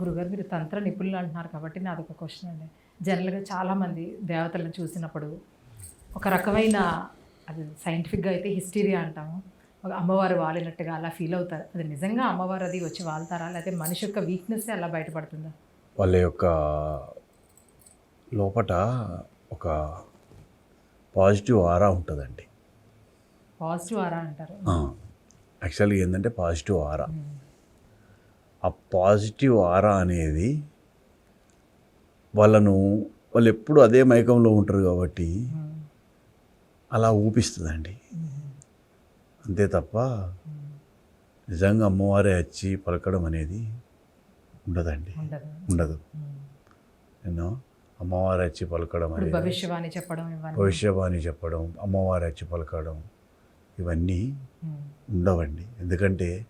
గురుగారు మీరు తంత్ర నిపుణులు అంటున్నారు కాబట్టి నాది ఒక క్వశ్చన్ అండి. జనరల్గా చాలామంది దేవతలను చూసినప్పుడు ఒక రకమైన అది సైంటిఫిక్గా అయితే హిస్టీరియా అంటాము. ఒక అమ్మవారు వాలినట్టుగా అలా ఫీల్ అవుతారు. అది నిజంగా అమ్మవారు అది వచ్చి వాళ్తారా? లేకపోతే మనిషి యొక్క వీక్నెస్ అలా బయటపడుతుందా? వాళ్ళ యొక్క లోపట ఒక పాజిటివ్ ఆరా ఉంటుందండి. పాజిటివ్ ఆరా అంటారు. యాక్చువల్గా ఏంటంటే పాజిటివ్ ఆరా. ఆ పాజిటివ్ ఆరా అనేది వాళ్ళను వాళ్ళు ఎప్పుడు అదే మైకంలో ఉంటారు కాబట్టి. అలా ఊపిస్తుందండి. అంతే తప్ప. నిజంగా అమ్మవారే వచ్చి పలకడం అనేది ఉండదండి ఉండదు. నేను అమ్మవారు వచ్చి పలకడం అనేది భవిష్యవాణి చెప్పడం భవిష్యవాణి చెప్పడం అమ్మవారు వచ్చి పలకడం ఇవన్నీ. ఉండవండి ఎందుకంటే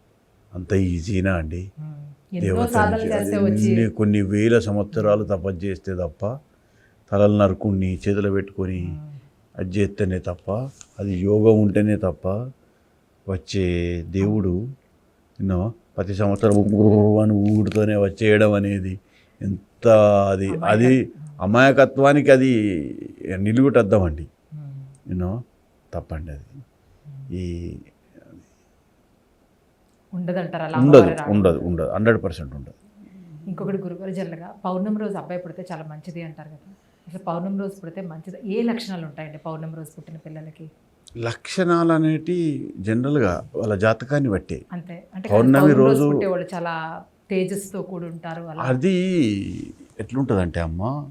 అంత ఈజీనా అండి ఉమ్. ఎన్నో దేవత సాధనలు నుంచి చేస్తే అది వచ్చి ఎన్ని- కొన్ని వేల సంవత్సరాలు తపస్సు చేస్తే తప్ప తలలు నరుకుని చేతులు పెట్టుకొని. అది చేస్తేనే తప్ప అది యోగం ఉంటేనే తప్ప వచ్చే దేవుడు ఎన్నో ప్రతి సంవత్సరం అని ఊగుడుతోనే వచ్చేయడం అనేది ఎంత అది అది అమాయకత్వానికి అది నిలుగుటద్దాం అండి ఉమ్. యూనో తప్పండి అది ఈ ఉండదంటారు? ఉండదు. ఉండదు ఉండదు. హండ్రెడ్ పర్సెంట్ ఉండదు. ఇంకొకటి గురుగారు జనరల్గా పౌర్ణమి రోజు అబ్బాయి పుడితే చాలా మంచిది అంటారు కదా. అసలు పౌర్ణమి రోజు పుడితే మంచిది. ఏ లక్షణాలు ఉంటాయండి పౌర్ణమి రోజు పుట్టిన పిల్లలకి? లక్షణాలు అనేటి జనరల్గా వాళ్ళ జాతకాన్ని బట్టే. అంతే. అంటే పౌర్ణమి రోజు- పుట్టేవాళ్ళు చాలా తేజస్తో కూడి ఉంటారు అలా? అది ఎట్లుంటుందంటే అమ్మ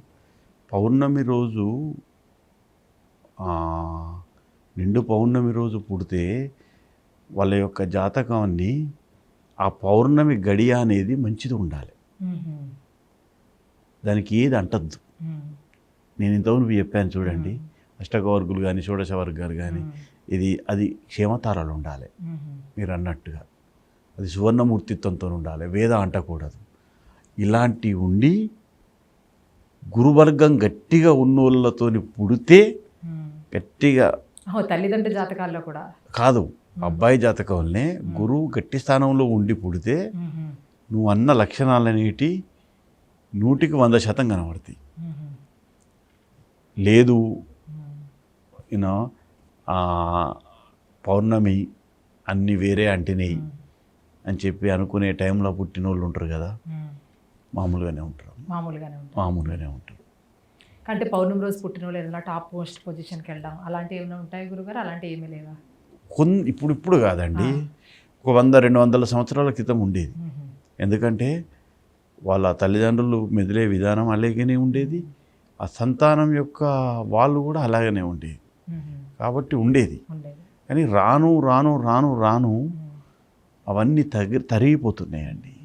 పౌర్ణమి రోజు ఆ, నిండు పౌర్ణమి రోజు పుడితే వాళ్ళ యొక్క జాతకాన్ని ఆ పౌర్ణమి గడియ అనేది మంచిది ఉండాలి. దానికి ఏది అంటద్దు. నేను ఇంతవరకు చెప్పాను చూడండి అష్టకవర్గులు కానీ షోడశ వర్గాలు కానీ ఇది అది క్షేమతారాలు ఉండాలి. మీరు అన్నట్టుగా. అది సువర్ణమూర్తిత్వంతో ఉండాలి. వేద అంటకూడదు. ఇలాంటివి ఉండి గురువర్గం గట్టిగా ఉన్నోళ్ళతోని పుడితే. గట్టిగా తల్లిదండ్రుల జాతకాల్లో కూడా. కాదు. అబ్బాయి జాతకంలోనే గురువు గట్టి స్థానంలో ఉండి పుడితే. నువ్వు అన్న లక్షణాలనేటి నూటికి వంద శాతం కనబడతాయి. లేదు. యూనో పౌర్ణమి అన్నీ వేరే అంటినాయి అని చెప్పి అనుకునే టైంలో పుట్టిన వాళ్ళు ఉంటారు కదా మ్మ్. మామూలుగానే ఉంటారు మామూలుగానే మామూలుగానే ఉంటారు అంటే పౌర్ణమి రోజు పుట్టిన వాళ్ళు ఏదైనా టాప్ పోస్ట్ పొజిషన్కి వెళ్ళడం అలాంటివి ఏమైనా ఉంటాయి గురుగారు అలాంటివి ఏమీ లేవా కొన్ ఇప్పుడు ఇప్పుడు కాదండి ఒక వంద రెండు వందల సంవత్సరాల క్రితం ఉండేది. ఎందుకంటే వాళ్ళ తల్లిదండ్రులు మెదిలే విధానం అలాగనే ఉండేది. ఆ సంతానం యొక్క వాళ్ళు కూడా అలాగనే ఉండేది. కాబట్టి ఉండేది. కానీ రాను రాను రాను రాను. అవన్నీ తగి తరిగిపోతున్నాయండి.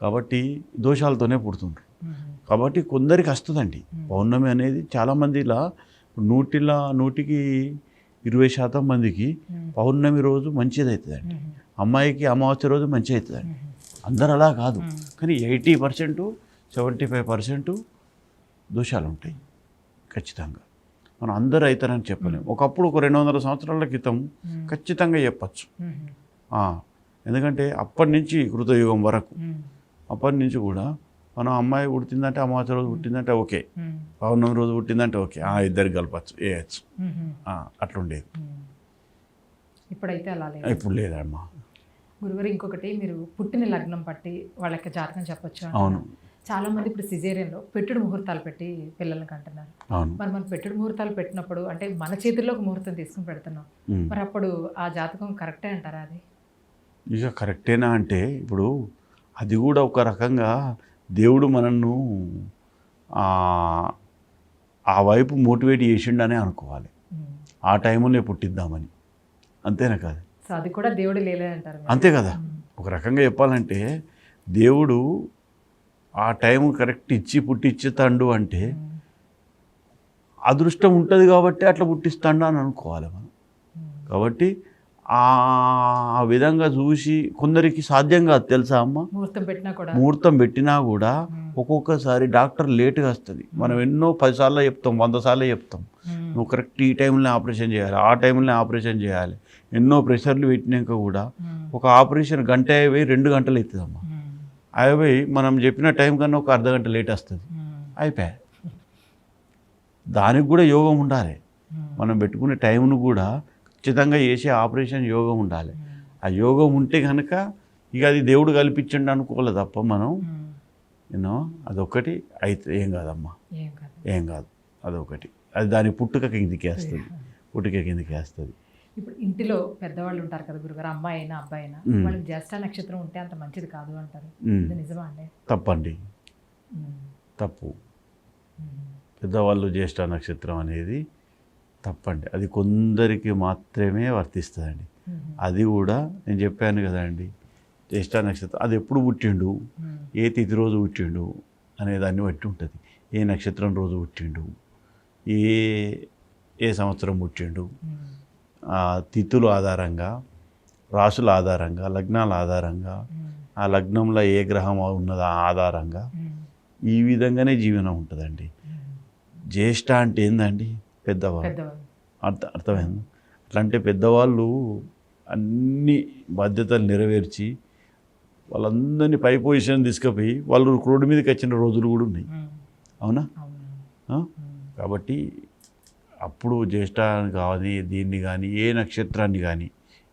కాబట్టి దోషాలతోనే పుడుతుండ్రు. కాబట్టి కొందరికి వస్తుందండి పౌర్ణమి అనేది చాలామంది ఇలా నూటిలా నూటికి ఇరవై శాతం మందికి. పౌర్ణమి రోజు మంచిది అవుతుందండి మ్మ్. అమ్మాయికి అమావాస్య రోజు మంచి అవుతుందండి. అందరు అలా కాదు. కానీ eighty percent seventy five percent దోషాలు ఉంటాయి ఖచ్చితంగా మనం అందరూ అవుతారని చెప్పలేము ఒకప్పుడు ఒక రెండు వందల సంవత్సరాల క్రితం. ఖచ్చితంగా చెప్పచ్చు ఎందుకంటే అప్పటి నుంచి కృతయుగం వరకు. అప్పటి నుంచి కూడా మనం అమ్మాయి పుట్టిందంటే అమావాస్య రోజు పుట్టిందంటే ఓకే. పౌర్ణమి రోజు పుట్టిందంటే ఓకే. ఆ, ఇద్దరికి కలపచ్చు వేయచ్చు. అట్లుండేది. ఇప్పుడైతే అలా లేదు. ఇప్పుడు లేదమ్మా. గురుగారు ఇంకొకటి మీరు పుట్టిన లగ్నం పట్టి వాళ్ళ యొక్క జాతకం చెప్పొచ్చు. అవును. చాలా మంది ఇప్పుడు సిజేరియన్లో పెట్టుడు ముహూర్తాలు పెట్టి పిల్లలకి అంటున్నారు మరి మనం పెట్టుడు ముహూర్తాలు పెట్టినప్పుడు అంటే మన చేతుల్లో ఒక ముహూర్తం తీసుకుని పెడుతున్నాం. మరి అప్పుడు ఆ జాతకం కరెక్టే అంటారా అది? ఇక కరెక్టేనా అంటే ఇప్పుడు అది కూడా ఒక రకంగా దేవుడు మనల్ని ఆ, వైపు మోటివేట్ చేసిండనే అనుకోవాలి మ్మ్. ఆ టైంలో పుట్టిద్దామని అంతేనా కాదు అది కూడా దేవుడు మీరు. అంతే కదా మ్మ్. ఒక రకంగా చెప్పాలంటే దేవుడు ఆ టైం కరెక్ట్ ఇచ్చి పుట్టించుతాడు అంటే మ్మ్. అదృష్టం ఉంటుంది కాబట్టి అట్లా పుట్టిస్తాడు అని అనుకోవాలి మనం. కాబట్టి ఆ విధంగా చూసి కొందరికి సాధ్యం కాదు తెలుసా అమ్మ? ముహూర్తం పెట్టినా కూడా. ముహూర్తం పెట్టినా కూడా. ఒక్కొక్కసారి డాక్టర్ లేట్గా వస్తుంది. మనం ఎన్నో పది సార్లు చెప్తాం వంద సార్లు చెప్తాం. నువ్వు కరెక్ట్ ఈ టైంలో ఆపరేషన్ చేయాలి ఆ టైంలో ఆపరేషన్ చేయాలి. ఎన్నో ప్రెషర్లు పెట్టినాక కూడా. ఒక ఆపరేషన్ గంట అయిపోయి రెండు గంటలు అవుతుందమ్మా. మ్మ్. అవి మనం చెప్పిన టైం కన్నా ఒక అర్ధ గంట లేట్ వస్తుంది. అయిపోయా? దానికి కూడా యోగం ఉండాలి. మనం పెట్టుకునే టైంను కూడా ఖచ్చితంగా చేసే ఆపరేషన్ యోగం ఉండాలి. ఆ యోగం ఉంటే కనుక ఇక అది దేవుడు కల్పించండి అనుకోవాలి తప్ప మనం యూనో అదొకటి. అయితే ఏం కాదమ్మా? ఏం కాదు. అదొకటి. అది దాని పుట్టుక కిందికి వేస్తుంది పుట్టుక కిందికి వేస్తుంది ఇప్పుడు ఇంటిలో పెద్దవాళ్ళు ఉంటారు కదా గురుగారు అమ్మాయి అయినా అబ్బాయి అయినా మ్మ్. వాళ్ళకి జ్యేష్ఠ నక్షత్రం ఉంటే అంత మంచిది కాదు అంటారు. నిజమా అండి? తప్పండి. తప్పు. పెద్దవాళ్ళు జ్యేష్ఠ నక్షత్రం అనేది తప్పండి. అది కొందరికి మాత్రమే వర్తిస్తుందండి. అది కూడా నేను చెప్పాను కదండి. జ్యేష్ఠ నక్షత్రం అది ఎప్పుడు పుట్టిండు. ఏ తిథి రోజు పుట్టిండు? అనే దాన్ని బట్టి ఉంటుంది. ఏ నక్షత్రం రోజు పుట్టిండు? ఏ ఏ సంవత్సరం పుట్టిండు? తిథుల ఆధారంగా రాసుల ఆధారంగా లగ్నాల ఆధారంగా. ఆ లగ్నంలో ఏ గ్రహం ఉన్నదో ఆధారంగా. ఈ విధంగానే జీవనం ఉంటుందండి. జ్యేష్ఠ అంటే ఏందండి? పెద్దవాళ్ళు. అర్థ అర్థమైంది? అట్లా అంటే పెద్దవాళ్ళు అన్ని బాధ్యతలు నెరవేర్చి వాళ్ళందరినీ పై పొజిషన్ తీసుకుపోయి వాళ్ళు రోడ్డు మీదకి వచ్చిన రోజులు కూడా ఉన్నాయి. అవునా. కాబట్టి అప్పుడు జ్యేష్ఠ కానీ దీన్ని కానీ ఏ నక్షత్రాన్ని కానీ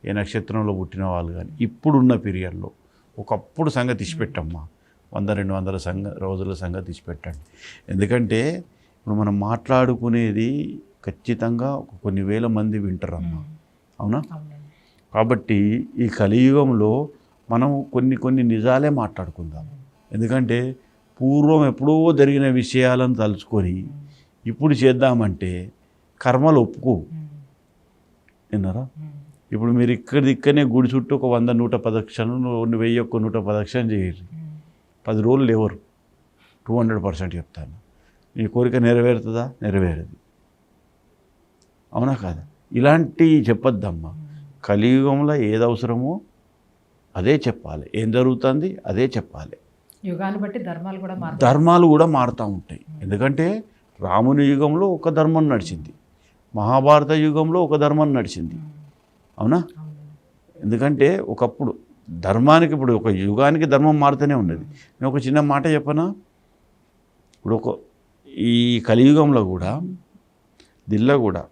ఏ నక్షత్రంలో పుట్టిన వాళ్ళు కానీ ఇప్పుడున్న పీరియడ్లో ఒకప్పుడు సంగతి ఇచ్చిపెట్టమ్మా. వంద రెండు వందల సంగ రోజుల సంగతి ఇచ్చిపెట్టండి. ఎందుకంటే ఇప్పుడు మనం మాట్లాడుకునేది ఖచ్చితంగా ఒక కొన్ని వేల మంది వింటారమ్మా. మ్మ్. అవునా? కాబట్టి ఈ కలియుగంలో మనం కొన్ని కొన్ని నిజాలే మాట్లాడుకుందాం. ఎందుకంటే పూర్వం ఎప్పుడో జరిగిన విషయాలను తలుచుకొని ఇప్పుడు చేద్దామంటే కర్మలు ఒప్పుకో. విన్నారా. ఇప్పుడు మీరు ఇక్కడ ఇక్కడనే గుడి చుట్టూ ఒక వంద నూట పదక్షలు వెయ్యి ఒక్క నూట పదక్షం చేయరు. పది రోజులు లేవరు. టూ హండ్రెడ్ పర్సెంట్ చెప్తాను. నీ కోరిక నెరవేరుతుందా? నెరవేరదు. అవునా కాదా? ఇలాంటివి చెప్పొద్దమ్మా. కలియుగంలో ఏది అవసరమో అదే చెప్పాలి. ఏం జరుగుతుంది? అదే చెప్పాలి. యుగాన్ని బట్టి ధర్మాలు కూడా ధర్మాలు కూడా మారుతూ ఉంటాయి. ఎందుకంటే రాముని యుగంలో ఒక ధర్మం నడిచింది. మహాభారత యుగంలో ఒక ధర్మం నడిచింది. అవునా? ఎందుకంటే ఒకప్పుడు ధర్మానికి ఇప్పుడు ఒక యుగానికి ధర్మం మారుతూనే ఉన్నది. నేను ఒక చిన్న మాట చెప్పనా? ఇప్పుడు ఒక ఈ కలియుగంలో కూడా దిల్ల కూడా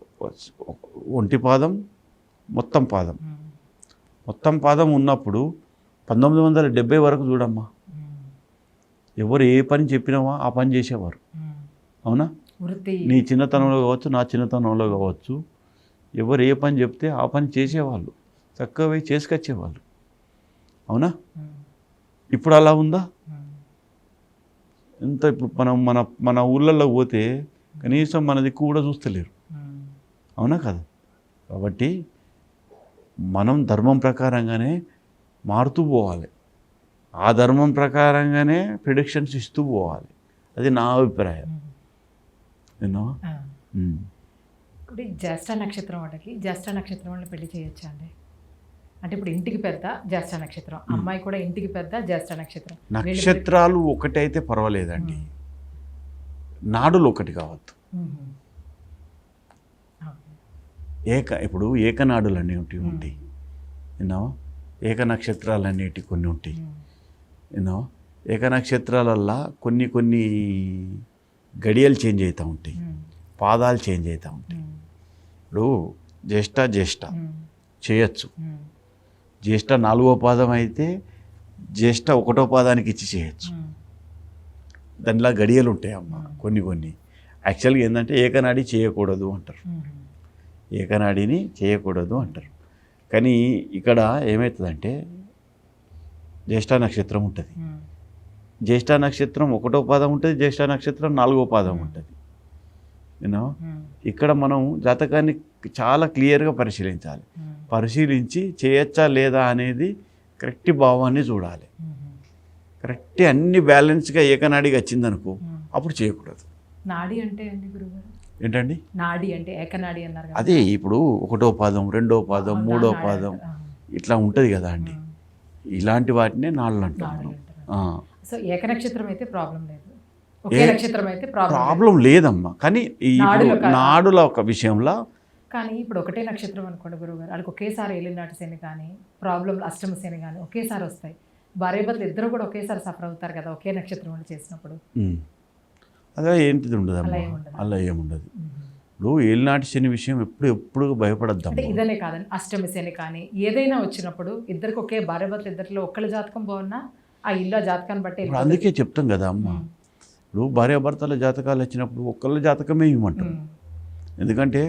ఒంటి పాదం మొత్తం పాదం. మొత్తం పాదం ఉన్నప్పుడు పంతొమ్మిది వందల డెబ్బై వరకు చూడమ్మా. మ్మ్. ఎవరు ఏ పని చెప్పినావా ఆ పని చేసేవారు. అవునా? నీ చిన్నతనంలో కావచ్చు నా చిన్నతనంలో కావచ్చు ఎవరు ఏ పని చెప్తే ఆ పని చేసేవాళ్ళు. చక్కగా పోయి చేసుకొచ్చేవాళ్ళు. అవునా. ఇప్పుడు అలా ఉందా? ఎంత ఇప్పుడు మనం మన మన ఊళ్ళల్లో పోతే కనీసం మన దిక్కు కూడా చూస్తలేరు. అవునా కదా కాబట్టి మనం ధర్మం ప్రకారంగానే మారుతూ పోవాలి ఆ ధర్మం ప్రకారంగానే ప్రిడిక్షన్స్ ఇస్తూ పోవాలి అది నా అభిప్రాయం. విన్నావా. ఇప్పుడు జ్యేష్ఠ నక్షత్రం వాళ్ళకి జ్యేష్ఠ నక్షత్రం వాళ్ళని పెళ్ళి చేయొచ్చా అండి అంటే ఇప్పుడు ఇంటికి పెద్ద జ్యేష్ఠ నక్షత్రం అమ్మాయి కూడా ఇంటికి పెద్ద జ్యేష్ఠ నక్షత్రం నక్షత్రాలు ఒకటైతే పర్వాలేదండి. నాడులు ఒకటి కావద్దు. ఏక ఇప్పుడు ఏకనాడులు అనేవి ఉంటాయి విన్నావా ఏక నక్షత్రాలు అనేటివి కొన్ని ఉంటాయి. విన్నావా ఏక నక్షత్రాలల్లా కొన్ని కొన్ని గడియలు చేంజ్ అవుతూ ఉంటాయి. పాదాలు చేంజ్ అవుతూ ఉంటాయి. ఇప్పుడు జ్యేష్ఠ జ్యేష్ఠ. చేయొచ్చు. జ్యేష్ఠ నాలుగో పాదం అయితే జ్యేష్ఠ ఒకటో పాదానికి ఇచ్చి చేయొచ్చు. దానిలా గడియలు ఉంటాయి అమ్మ మ్మ్. కొన్ని కొన్ని యాక్చువల్గా ఏంటంటే ఏకనాడి చేయకూడదు అంటారు. ఏకనాడిని చేయకూడదు అంటారు కానీ ఇక్కడ ఏమవుతుందంటే జ్యేష్ఠ నక్షత్రం ఉంటుంది. జ్యేష్ఠ నక్షత్రం ఒకటో పాదం ఉంటుంది జ్యేష్ఠ నక్షత్రం నాలుగో పాదం ఉంటుంది మ్మ్. ఇక్కడ మనం జాతకాన్ని చాలా క్లియర్గా పరిశీలించాలి. పరిశీలించి చేయొచ్చా లేదా అనేది కరెక్ట్ భావాన్ని చూడాలి. కరెక్ట్ అన్ని బ్యాలెన్స్గా ఏకనాడిగా వచ్చిందనుకో. అప్పుడు చేయకూడదు నాడి అంటే ఏంటండి నాడి అంటే ఏకనాడి అన్నారు అదే ఇప్పుడు ఒకటో పాదం రెండో పాదం మూడో పాదం. ఇట్లా ఉంటుంది కదా అండి. ఇలాంటి వాటినే నాళ్ళు అంటాం మనం అంటారు. ఆ. సో ఏక నక్షత్రం అయితే ప్రాబ్లం లేదు ప్రాబ్లం లేదు. ప్రాబ్లం లేదమ్మా కానీ ఈ నాడుల ఒక విషయంలో కానీ ఇప్పుడు ఒకటే నక్షత్రం అనుకోండి గురువు గారు వాళ్ళకి ఒకేసారి ఏలినాటి శని కానీ ప్రాబ్లం అష్టమ శని కానీ ఒకేసారి వస్తాయి భార్యాభర్తలు ఇద్దరు కూడా ఒకేసారి సఫర్ అవుతారు కదా ఒకే నక్షత్రం వాళ్ళు చేసినప్పుడు. అదే ఏంటిది ఉండదు అలా ఏముండదా? అలా ఏముండదు ఇప్పుడు ఏలినాటి శని విషయం ఎప్పుడు ఎప్పుడు అంటే భయపడద్దమ్మా ఇదనే కాదండి అష్టమి శని కానీ ఏదైనా వచ్చినప్పుడు ఇద్దరికి ఒకే భార్యాభర్తలు ఇద్దరిలో ఒక్కళ్ళ జాతకం బాగున్నా ఆ ఇల్లు జాతకాన్ని బట్టి. అందుకే చెప్తాం కదా అమ్మ. ఇప్పుడు భార్యాభర్తల జాతకాలు వచ్చినప్పుడు ఒక్కళ్ళ జాతకమే ఇవ్వమంటారు ఉమ్. ఎందుకంటే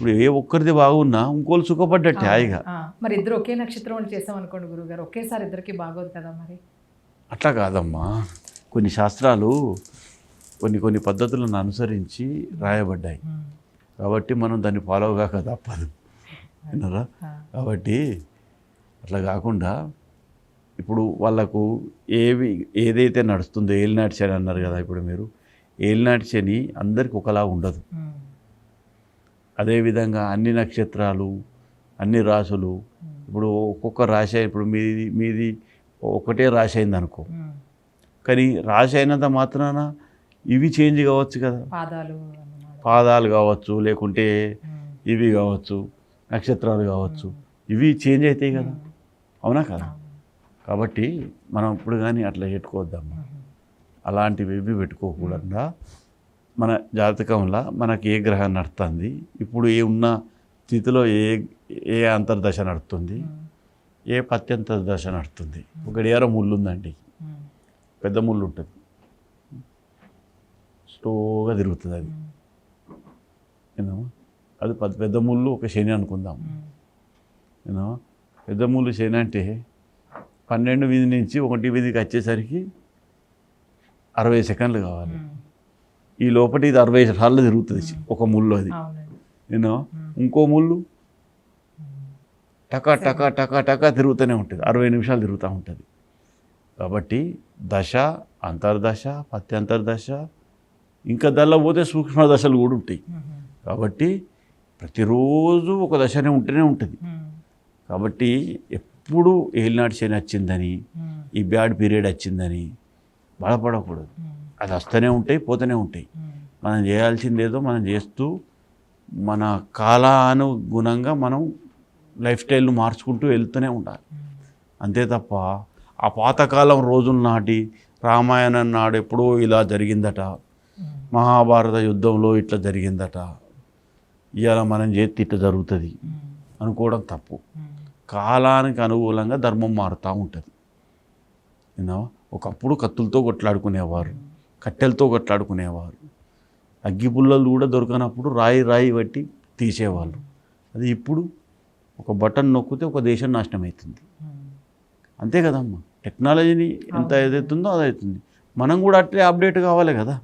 ఇప్పుడు ఏ ఒక్కరిది బాగున్నా ఇంకోళ్ళు సుఖపడ్డట్టే హాయిగా. మరి ఇద్దరు ఒకే నక్షత్రం వాళ్ళు చేసాం అనుకోండి గురుగారు ఒకేసారి ఇద్దరికి బాగోదు కదా మరి? అట్లా కాదమ్మా. కొన్ని శాస్త్రాలు కొన్ని కొన్ని పద్ధతులను అనుసరించి రాయబడ్డాయి. కాబట్టి మనం దాన్ని ఫాలో కాక తప్పదు. విన్నారా. కాబట్టి అట్లా కాకుండా ఇప్పుడు వాళ్ళకు ఏవి ఏదైతే నడుస్తుందో ఏలినాటి శని అన్నారు కదా ఇప్పుడు మీరు ఏలినాటి శని అందరికి ఒకలా ఉండదు. అదేవిధంగా అన్ని నక్షత్రాలు అన్ని రాసులు ఇప్పుడు ఒక్కొక్క రాశి ఇప్పుడు మీది మీది ఒకటే రాశి అయింది అనుకో. కానీ రాశి అయినంత మాత్రాన ఇవి చేంజ్ కావచ్చు కదా. పాదాలు. పాదాలు కావచ్చు లేకుంటే. ఇవి కావచ్చు నక్షత్రాలు కావచ్చు. ఇవి చేంజ్ అవుతాయి కదా. అవునా కదా? కాబట్టి మనం ఇప్పుడు కానీ అట్లా పెట్టుకోవద్దమ్మా. ఉమ్. అలాంటివి ఏవి పెట్టుకోకుండా మన జాతకంలో మనకి ఏ గ్రహం నడుస్తుంది? ఇప్పుడు ఏ ఉన్న స్థితిలో ఏ ఏ అంతర్దశ నడుస్తుంది? ఏ పత్యంతర దశ నడుస్తుంది? ఒక గడియారం ముళ్ళు ఉందండి పెద్ద ముళ్ళు ఉంటుంది స్లోగా తిరుగుతుంది అది. ఏమో అది పెద్ద పెద్ద ముళ్ళు ఒక శని అనుకుందాం. ఏమో పెద్ద ముళ్ళు శని అంటే పన్నెండు వీధి నుంచి ఒకటి వీధికి వచ్చేసరికి అరవై సెకండ్లు కావాలి. ఈ లోపల ఇది అరవై సార్లు తిరుగుతుంది ఒక ముళ్ళు అది నేను ఉమ్. ఇంకో ముళ్ళు. టకా టకా టకా టకా తిరుగుతూనే ఉంటుంది అరవై నిమిషాలు తిరుగుతూ ఉంటుంది కాబట్టి దశ అంతర్దశ పత్యంతర్దశ ఇంకా దానిలో పోతే సూక్ష్మ దశలు కూడా ఉంటాయి. కాబట్టి ప్రతిరోజు ఒక దశనే ఉంటూనే ఉంటుంది. కాబట్టి ఎప్పుడు ఏలినాటి శని వచ్చిందని. ఈ బ్యాడ్ పీరియడ్ వచ్చిందని బాధపడకూడదు. అది వస్తూనే ఉంటాయి పోతూనే ఉంటాయి. మనం చేయాల్సిందేదో మనం చేస్తూ మన కాలానుగుణంగా మనం లైఫ్ స్టైల్ను మార్చుకుంటూ వెళ్తూనే ఉండాలి. అంతే తప్ప ఆ పాతకాలం రోజుల నాటి రామాయణం నాడు ఎప్పుడో ఇలా జరిగిందట. మహాభారత యుద్ధంలో ఇట్లా జరిగిందట ఇవాళ మనం చేస్తే ఇట్లా జరుగుతుంది. అనుకోవడం తప్పు. కాలానికి అనుకూలంగా ధర్మం మారుతూ ఉంటుంది ఒకప్పుడు కత్తులతో కొట్లాడుకునేవారు కట్టెలతో కొట్లాడుకునేవారు. అగ్గిపుల్లలు కూడా దొరకనప్పుడు రాయి రాయి బట్టి తీసేవాళ్ళు. అది ఇప్పుడు ఒక బటన్ నొక్కితే ఒక దేశం నాశనం అవుతుంది. అంతే కదమ్మా. టెక్నాలజీని ఎంత ఏదైతుందో అది అవుతుంది మనం కూడా అట్లే అప్డేట్ కావాలి కదా.